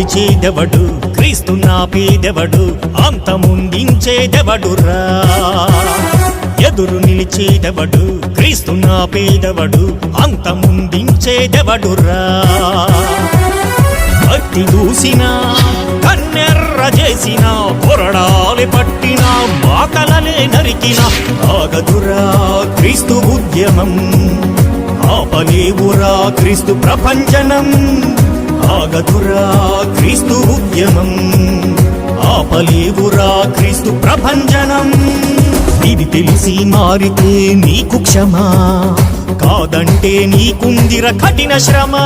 ఎదురు నిలిచేదెవడు? క్రీస్తు నాపేదెవడు? అంతముందించేదెవడురా ఎదురు నిలిచేదెవడు? క్రీస్తు నాపేదెవడు? అంతముందించేదెవడురా భక్తి దూసిన కన్నెర్ర చేసిన పొరడాలి పట్టిన మాకలనే నరికిన ఆగదురా క్రీస్తు ఉద్యమం. ఆపలేవురా క్రీస్తు ప్రపంచనం. సాగదురా క్రీస్తు ఉద్యమం. ఆపలేవురా క్రీస్తు ప్రభంజనం. ఇది తెలిసి మారితే నీకు క్షమా. కాదంటే నీకుందిర కఠిన శ్రమ.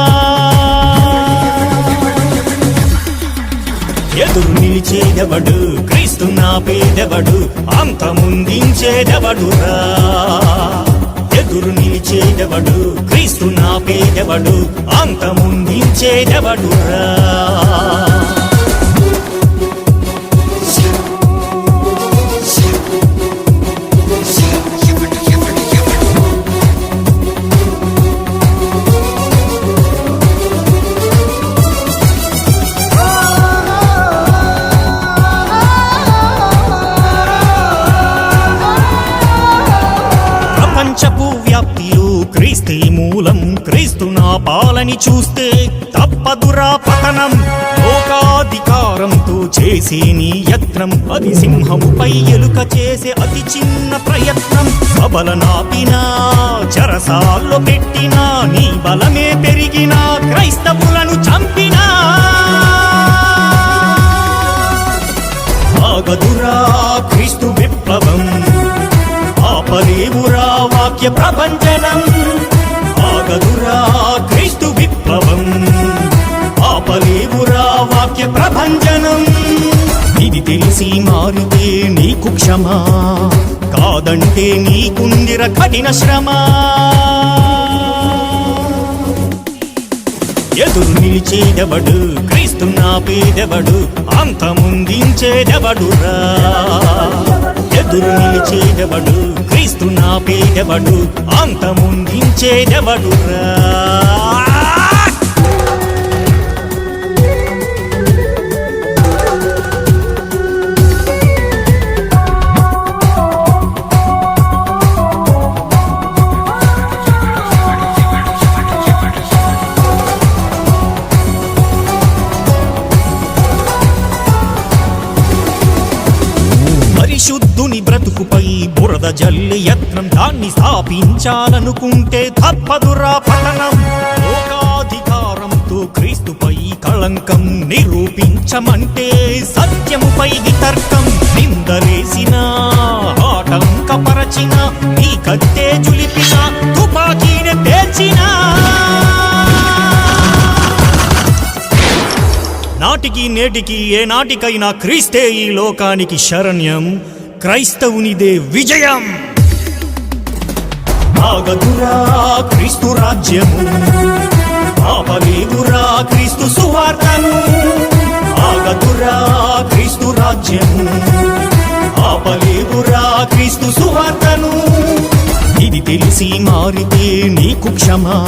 ఎదురు నిలిచేదెవడు? క్రీస్తు నా పేదెవడు? అంతముందించేదెవడురా? ఎదురు నిలిచేదెవడు? క్రీస్తు నా పేదెవడు? అంతముందించేదెవడురా క్రీస్తే మూలం క్రీస్తు నా పాలని చూస్తే తప్పదురా పతనం. లోకాధికారంతో చేసే నీ యత్నం అది సింహముపై ఎలుక చేసే అతి చిన్న ప్రయత్నం. బబల నాపినా చరసాల్లో పెట్టినా నీ బలమే పెరిగినా క్రైస్తవులను చంపినా. ఆగదురా క్రీస్తు విప్లవం ఆపలేవురా వాక్య ప్రపంచనం. ఆగదురా క్రీస్తు విప్లవం. ఆపలేవురా వాక్య ప్రభంజనం. ఇది తెలిసి మారితే నీకు క్షమ. కాదంటే నీకుందిర కఠిన శ్రమ. ఎదురు నిలిచేదెవడు క్రీస్తు నా పేదెవడు అంతముందించేదెవడురా? ఎదురు నిలిచేదెవడు? క్రీస్తు నా పేదెవడు అంతముందించేదెవడురా? పరిశుద్ధుని బ్రతుకుపై బురద జల్లి యత్నం దాన్ని స్థాపించాలనుకుంటే తప్పదురా పతనం లోకాధికారంతో క్రీస్తుపై కళంకం నిరూపించమంటే సత్యముపై వితర్కం. నిందలేసిన ఆటంకపరచిన నీ కత్తే జులిపిన తుపాకీని పేర్చినా నాటికి నేటికి ఏ నాటికైనా క్రీస్తే ఈ లోకానికి శరణ్యం. క్రైస్తవునిదే విజయం. ఆగదురా క్రీస్తు రాజ్యము. ఆపలేదురా క్రీస్తు సువార్తను. ఆగదురా క్రీస్తు రాజ్యము. ఆపలేదురా క్రీస్తు సువార్తను. ఇది తెలిసి మారితే నీకు క్షమా.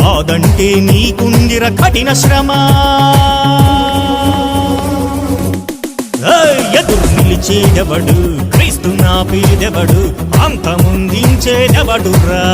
కాదంటే నీకుందిర కఠిన శ్రమ. ఎదురు క్రీస్తు నా పేదెవడు అంతముందించేదెవడురా?